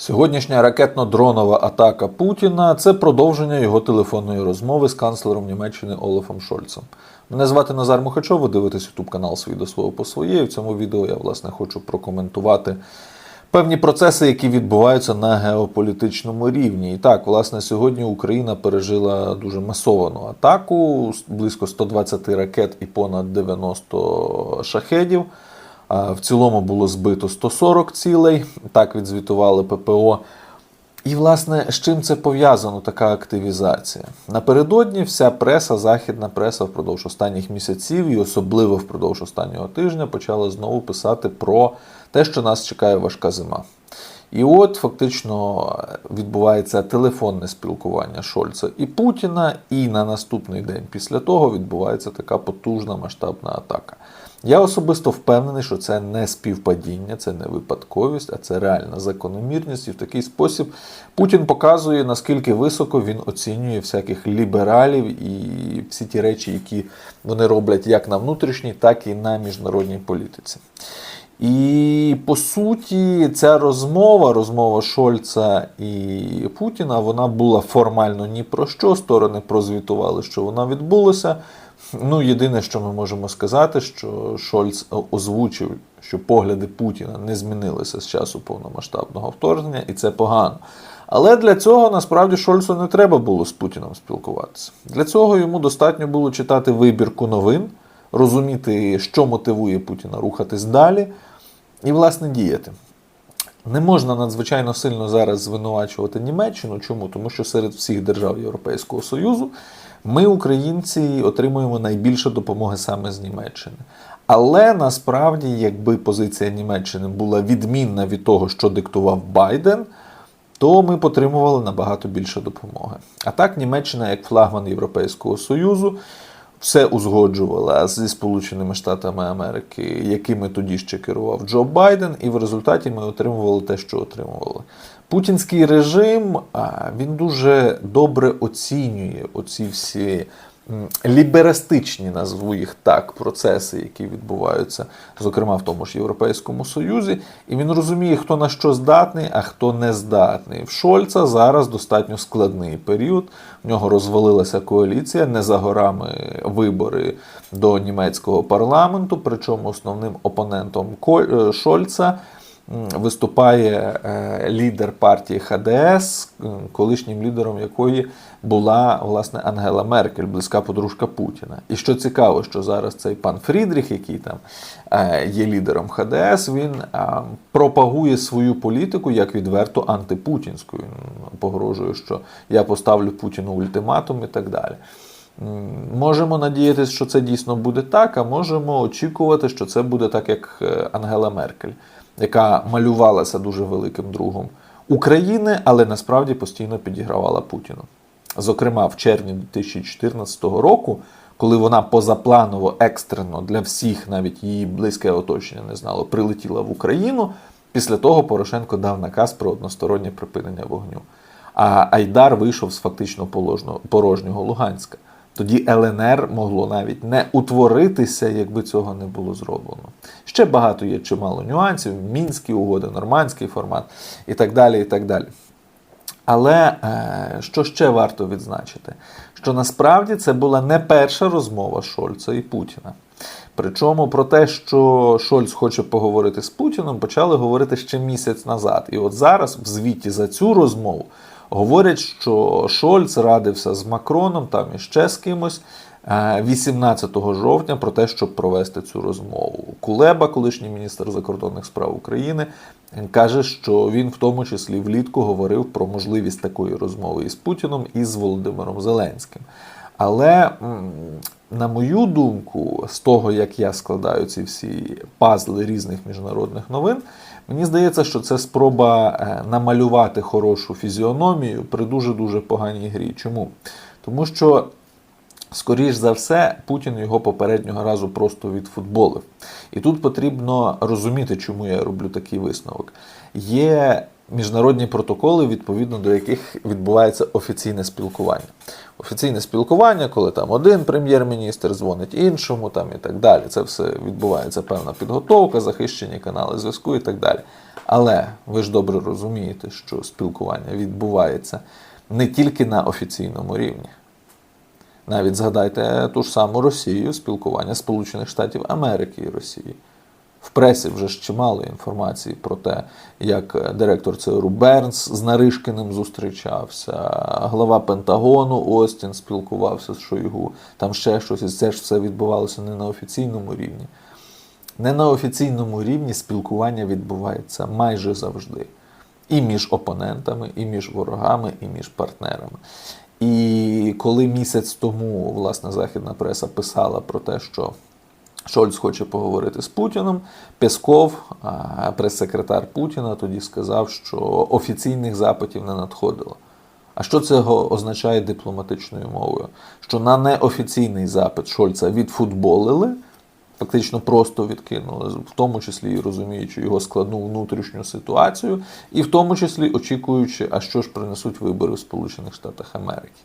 Сьогоднішня ракетно-дронова атака Путіна це продовження його телефонної розмови з канцлером Німеччини Олафом Шольцем. Мене звати Назар Мухачов, ви дивитесь ютуб канал «Свій до свого по своє. В цьому відео я власне хочу прокоментувати певні процеси, які відбуваються на геополітичному рівні. І так, власне, сьогодні Україна пережила дуже масовану атаку, близько 120 ракет і понад 90 шахедів. В цілому було збито 140 цілей, так відзвітували ППО. І, власне, з чим це пов'язано, така активізація? Напередодні вся преса, західна преса впродовж останніх місяців і особливо впродовж останнього тижня почала знову писати про те, що нас чекає важка зима. І от фактично відбувається телефонне спілкування Шольца і Путіна, і на наступний день після того відбувається така потужна масштабна атака. Я особисто впевнений, що це не співпадіння, це не випадковість, а це реальна закономірність. І в такий спосіб Путін показує, наскільки високо він оцінює всяких лібералів і всі ті речі, які вони роблять як на внутрішній, так і на міжнародній політиці. І по суті, ця розмова, розмова Шольца і Путіна, вона була формально ні про що. Сторони прозвітували, що вона відбулася. Ну, єдине, що ми можемо сказати, що Шольц озвучив, що погляди Путіна не змінилися з часу повномасштабного вторгнення, і це погано. Але для цього насправді Шольцу не треба було з Путіном спілкуватися. Для цього йому достатньо було читати вибірку новин, розуміти, що мотивує Путіна рухатись далі, і, власне, діяти. Не можна надзвичайно сильно зараз звинувачувати Німеччину. Чому? Тому що серед всіх держав Європейського Союзу ми, українці, отримуємо найбільше допомоги саме з Німеччини. Але насправді, якби позиція Німеччини була відмінна від того, що диктував Байден, то ми б отримували набагато більше допомоги. А так, Німеччина, як флагман Європейського Союзу, все узгоджувала зі Сполученими Штатами Америки, якими тоді ще керував Джо Байден, і в результаті ми отримували те, що отримували. Путінський режим він дуже добре оцінює оці всі ліберастичні, назву їх так, процеси, які відбуваються, зокрема в тому ж Європейському Союзі, і він розуміє, хто на що здатний, а хто не здатний. В Шольца зараз достатньо складний період. В нього розвалилася коаліція, не за горами вибори до німецького парламенту. Причому основним опонентом Шольца виступає лідер партії ХДС, колишнім лідером якої була власне Ангела Меркель, близька подружка Путіна. І що цікаво, що зараз цей пан Фрідріх, який там є лідером ХДС, він пропагує свою політику як відверто антипутінську. Він погрожує, що я поставлю Путіну ультиматум і так далі. Можемо надіятися, що це дійсно буде так, а можемо очікувати, що це буде так, як Ангела Меркель, яка малювалася дуже великим другом України, але насправді постійно підігравала Путіну. Зокрема, в червні 2014 року, коли вона позапланово екстрено для всіх, навіть її близьке оточення не знало, прилетіла в Україну. Після того Порошенко дав наказ про одностороннє припинення вогню. А Айдар вийшов з фактично порожнього Луганська. Тоді ЛНР могло навіть не утворитися, якби цього не було зроблено. Ще багато є чимало нюансів: мінські угоди, нормандський формат і так далі. і так далі. Але що ще варто відзначити? Що насправді це була не перша розмова Шольца і Путіна. Причому про те, що Шольц хоче поговорити з Путіном, почали говорити ще місяць назад. І от зараз, в звіті за цю розмову, говорять, що Шольц радився з Макроном там і ще з кимось 18 жовтня про те, щоб провести цю розмову. Кулеба, колишній міністр закордонних справ України, каже, що він в тому числі влітку говорив про можливість такої розмови із Путіном і з Володимиром Зеленським. Але, на мою думку, з того, як я складаю ці всі пазли різних міжнародних новин, мені здається, що це спроба намалювати хорошу фізіономію при дуже-дуже поганій грі. Чому? Тому що. Скоріш за все, Путін його попереднього разу просто відфутболив. І тут потрібно розуміти, чому я роблю такий висновок. Є міжнародні протоколи, відповідно до яких відбувається офіційне спілкування. Офіційне спілкування, коли там один прем'єр-міністр дзвонить іншому, там і так далі. Це все відбувається певна підготовка, захищені канали зв'язку і так далі. Але ви ж добре розумієте, що спілкування відбувається не тільки на офіційному рівні. Навіть згадайте ту ж саму Росію, спілкування Сполучених Штатів Америки і Росії. В пресі вже ж чимало інформації про те, як директор ЦРУ Бернс з Наришкиним зустрічався, глава Пентагону Остін спілкувався з Шойгу, там ще щось, і це ж все відбувалося не на офіційному рівні. Не на офіційному рівні спілкування відбувається майже завжди. І між опонентами, і між ворогами, і між партнерами. І коли місяць тому власне західна преса писала про те, що Шольц хоче поговорити з Путіном, Песков, прес-секретар Путіна, тоді сказав, що офіційних запитів не надходило. А що це означає дипломатичною мовою? Що на неофіційний запит Шольца відфутболили, фактично просто відкинули, в тому числі і розуміючи його складну внутрішню ситуацію, і в тому числі очікуючи, а що ж принесуть вибори в Сполучених Штатах Америки.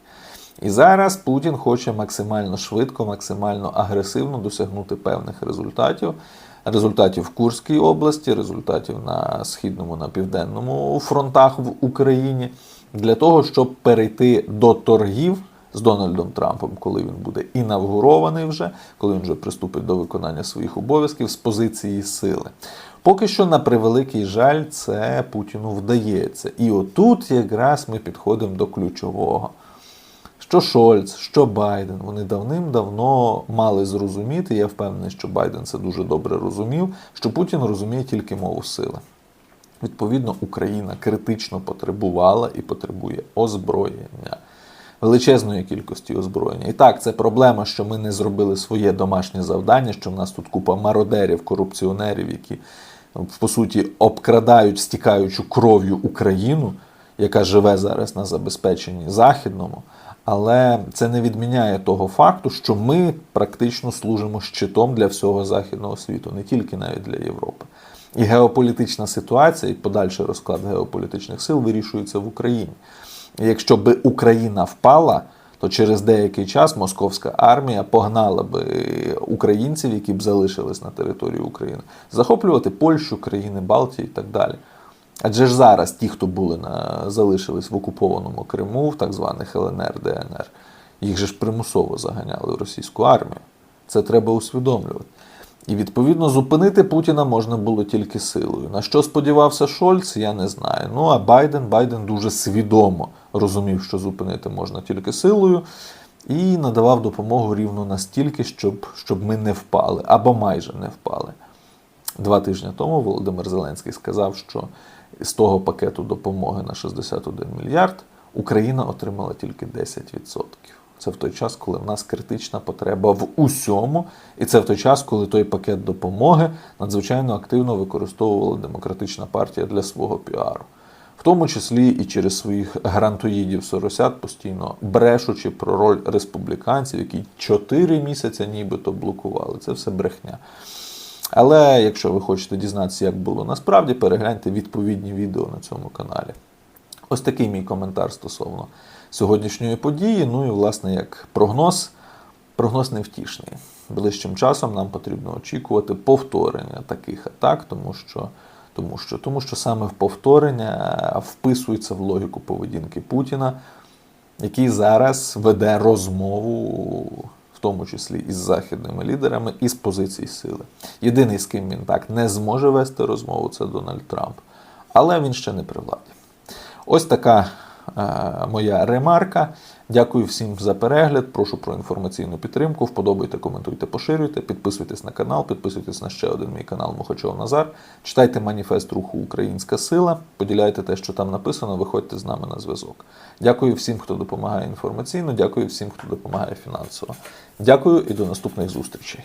І зараз Путін хоче максимально швидко, максимально агресивно досягнути певних результатів. Результатів в Курській області, результатів на східному, на південному фронтах в Україні, для того, щоб перейти до торгів з Дональдом Трампом, коли він буде інавгурований вже, коли він вже приступить до виконання своїх обов'язків з позиції сили. Поки що, на превеликий жаль, це Путіну вдається. І отут якраз ми підходимо до ключового. Що Шольц, що Байден, вони давним-давно мали зрозуміти, я впевнений, що Байден це дуже добре розумів, що Путін розуміє тільки мову сили. Відповідно, Україна критично потребувала і потребує озброєння, величезної кількості озброєння. І так, це проблема, що ми не зробили своє домашнє завдання, що в нас тут купа мародерів, корупціонерів, які по суті обкрадають стікаючу кров'ю Україну, яка живе зараз на забезпеченні західному. Але це не відміняє того факту, що ми практично служимо щитом для всього західного світу, не тільки навіть для Європи. І геополітична ситуація, і подальший розклад геополітичних сил вирішується в Україні. І якщо би Україна впала, то через деякий час московська армія погнала би українців, які б залишились на території України, захоплювати Польщу, країни Балтії і так далі. Адже ж зараз ті, хто були на залишились в окупованому Криму, в так званих ЛНР, ДНР, їх же ж примусово заганяли в російську армію. Це треба усвідомлювати. І відповідно зупинити Путіна можна було тільки силою. На що сподівався Шольц, я не знаю. Ну а Байден Байден дуже свідомо розумів, що зупинити можна тільки силою, і надавав допомогу рівно настільки, щоб, щоб ми не впали або майже не впали. Два тижні тому Володимир Зеленський сказав, що з того пакету допомоги на 61 мільярд Україна отримала тільки 10%. Це в той час, коли в нас критична потреба в усьому, і це в той час, коли той пакет допомоги надзвичайно активно використовувала демократична партія для свого піару. В тому числі і через своїх грантоїдів соросят, постійно брешучи про роль республіканців, які 4 місяці нібито блокували. Це все брехня. Але якщо ви хочете дізнатися, як було насправді, перегляньте відповідні відео на цьому каналі. Ось такий мій коментар стосовно сьогоднішньої події. Ну і, власне, як прогноз, прогноз невтішний. Ближчим часом нам потрібно очікувати повторення таких атак, тому що, тому що, тому що саме в повторення вписується в логіку поведінки Путіна, який зараз веде розмову тому числі із західними лідерами, із позицій сили. Єдиний, з ким він так не зможе вести розмову, це Дональд Трамп. Але він ще не при владі. Ось така е, моя ремарка. Дякую всім за перегляд. Прошу про інформаційну підтримку. Вподобайте, коментуйте, поширюйте, підписуйтесь на канал, підписуйтесь на ще один мій канал Мухачов Назар. Читайте маніфест руху Українська Сила, поділяйте те, що там написано, виходьте з нами на зв'язок. Дякую всім, хто допомагає інформаційно, дякую всім, хто допомагає фінансово. Дякую і до наступних зустрічей.